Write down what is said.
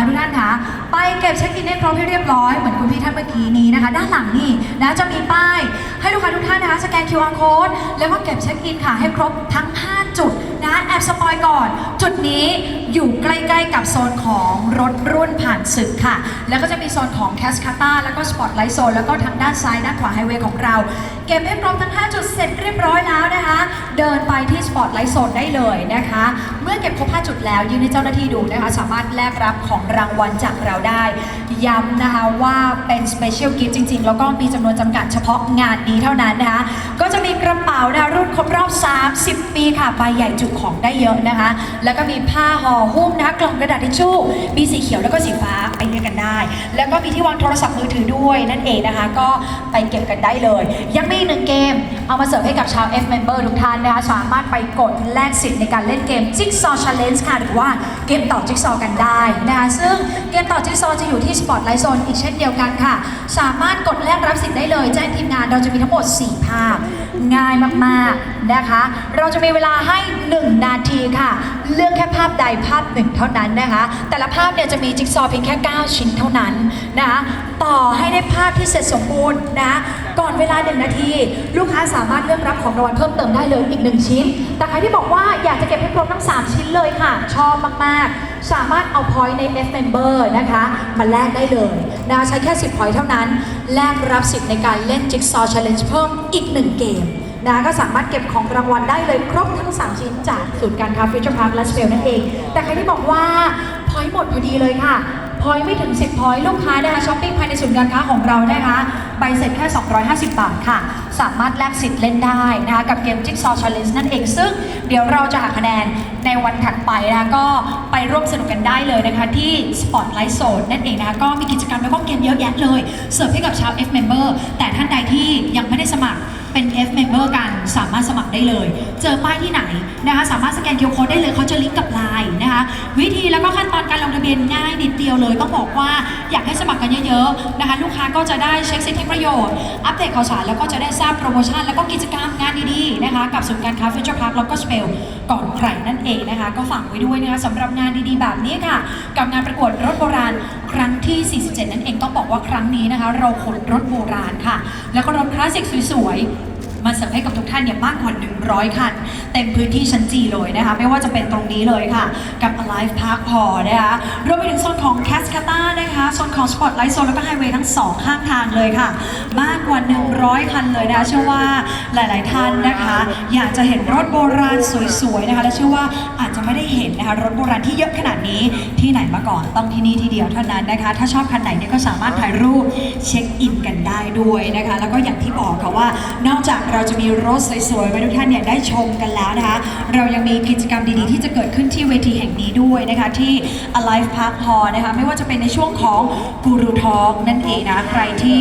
แล้วทุกท่านคะไปเก็บเช็คอินให้ครบให้เรียบร้อยเหมือนคุณพี่ท่านเมื่อกี้นี้นะคะ ด้านหลังนี่นะจะมีป้าย ให้ลูกค้าทุกท่านนะคะสแกน QR code แล้วก็เก็บเช็คอินค่ะให้ครบทั้ง 5 จุด นะแอบสปอยก่อน จุดนี้อยู่ใกล้ๆกับโซนของรถรุ่นผ่านศึกค่ะ แล้วก็จะมีโซนของแคสคาตาแล้วก็สปอตไลท์โซนแล้วก็ทางด้านซ้ายด้านขวาไฮเวย์ของเรา เก็บให้ครบทั้ง 5 จุดเสร็จเรียบร้อยแล้วนะคะ เดินไปที่สปอตไลท์โซนได้เลยนะคะ เมื่อเก็บครบ 5 จุดแล้วยื่นให้เจ้าหน้าที่ดูนะคะ สามารถแลกรับของรางวัลจากเราได้ ย้ำนะคะว่าเป็นสเปเชียลกิฟต์จริง ๆ แล้วก็มีจำนวนจำกัดเฉพาะงานนี้เท่านั้นนะคะก็จะ 30 ปีค่ะใบใหญ่จุของได้เยอะนะคะ แล้วก็มีผ้าห่อหุ้มนะคะกล่องกระดาษทิชชู่ มีสีเขียวแล้วก็สีฟ้าไปเลือกกันได้ แล้วก็มีที่วางโทรศัพท์มือถือด้วยนั่นเองนะคะ ก็ไปเก็บกันได้เลย ยังมีอีกหนึ่งเกม เอามาเสิร์ฟให้กับชาว F Member ทุกท่านนะคะสามารถไปกดแลกสิทธิ์ในการเล่นเกม Jigsaw Challenge ค่ะหรือว่าเกมต่อ Jigsaw กันได้นะคะซึ่งเกมต่อ Jigsaw จะอยู่ที่ Spotlight Zone อีกเช่นเดียวกันค่ะ สามารถกดแลกรับสิทธิ์ได้เลย แจ้งทีมงานเราจะมีทั้งหมด 4 ภาพ ง่ายมากๆนะคะ เราจะมีเวลาให้ 1 นาทีค่ะ เลือกแค่ภาพใดภาพหนึ่งเท่านั้นนะคะ แต่ละภาพเนี่ยจะมีจิ๊กซอว์เพียงแค่ 9 ชิ้นเท่านั้นนะคะต่อให้ได้ภาพที่เสร็จสมบูรณ์นะก่อนเวลา 1 นาที ลูกค้าสามารถเลือกรับของรางวัลเพิ่มเติมได้เลยอีก 1 ชิ้น แต่ใครที่บอกว่าอยากจะเก็บให้ครบทั้ง 3 ชิ้นเลยค่ะ ชอบมากๆ สามารถเอา point ใน F Member นะคะมาแลกได้เลยนะใช้แค่ 10 point เท่านั้น แลกรับสิทธิ์ในการเล่น Jigsaw Challenge เพิ่มอีก 1 เกม นะก็สามารถเก็บของรางวัลได้เลยครบทั้ง 3 ชิ้นจากศูนย์การค้าฟิวเจอร์พาร์คและสเปลนั่นเอง แต่ใครที่บอกว่าพอยหมดพอดีเลยค่ะ พอยไม่ถึง 10พอยลูกค้านะคะช้อปปิ้งภายในศูนย์การค้าของเรานะคะใบเสร็จแค่ 250 บาทค่ะ สามารถแลกสิทธิ์เล่นได้นะคะกับเกม Jigsaw Challenge นั่นเอง ซึ่งเดี๋ยวเราจะหาคะแนนในวันถัดไปนะคะก็ไปร่วมสนุกกันได้เลยนะคะ ที่ Spotlight Zone นั่นเองนะคะก็มีกิจกรรมแล้วก็เกมเยอะแยะเลย เสิร์ฟให้กับชาว F Member แต่ท่านใดที่ยังไม่ได้สมัครเป็น F member กันสามารถสมัครได้เลย เจอป้ายที่ไหนนะคะสามารถสแกน QR code ได้เลยเขาจะลิงก์กับไลน์นะคะวิธีแล้วก็ขั้นตอนการลงทะเบียนง่ายนิดเดียวเลยต้องบอกว่าอยากให้สมัครกันเยอะๆนะคะ ลูกค้าก็จะได้เช็คสิทธิประโยชน์ อัปเดตข่าวสารแล้วก็จะได้ทราบโปรโมชั่น แล้วก็กิจกรรมงานดีๆนะคะ กับศูนย์การค้าฟิวเจอร์พาร์คแล้วก็สเปลก่อนใครนั่นเองนะคะ ก็ฝากไว้ด้วยนะคะสำหรับงานดีๆแบบนี้ค่ะ กับงานประกวดรถโบราณครั้งที่ 47 นั่นเองต้องบอกว่าครั้งนี้นะคะ เราขนรถโบราณค่ะ แล้วก็รถคลาสสิกสวยๆ มาเสิร์ฟให้กับทุกท่านเนี่ยมากกว่า 100 คัน เต็มพื้นที่ชั้นจีเลยนะคะ ไม่ว่าจะเป็นตรงนี้เลยค่ะ กับ Alive Park Hall นะคะรวมไปถึงโซนของ c a s c a t a นะคะโซนของ Spotlight Zone แล้วก็ไฮเวย์ทั้งสองข้างทางเลยค่ะ มากกว่า 100 คันเลยนะคะเชื่อว่าหลาย ๆ ท่านนะคะ อยากจะเห็นรถโบราณสวย ๆ นะคะ และเชื่อว่าอาจจะไม่ได้เห็นนะคะรถโบราณที่เยอะขนาดนี้ที่ไหนมาก่อนต้องที่นี่ที่เดียวเท่านั้นนะคะ ถ้าชอบคันไหนเนี่ยก็สามารถถ่ายรูปเช็คอินกันได้ด้วยนะคะ แล้วก็อย่างที่บอกค่ะว่านอกจากเราจะมีรถสวยๆไว้ทุกท่านเนี่ยได้ชมกันแล้วนะคะ เรายังมีกิจกรรมดีๆ ที่จะเกิดขึ้นที่เวทีแห่งนี้ด้วยนะคะ ที่ Alive Park Hall นะคะ ไม่ว่าจะเป็นในช่วงของ Guru Talk นั่นเองนะ ใครที่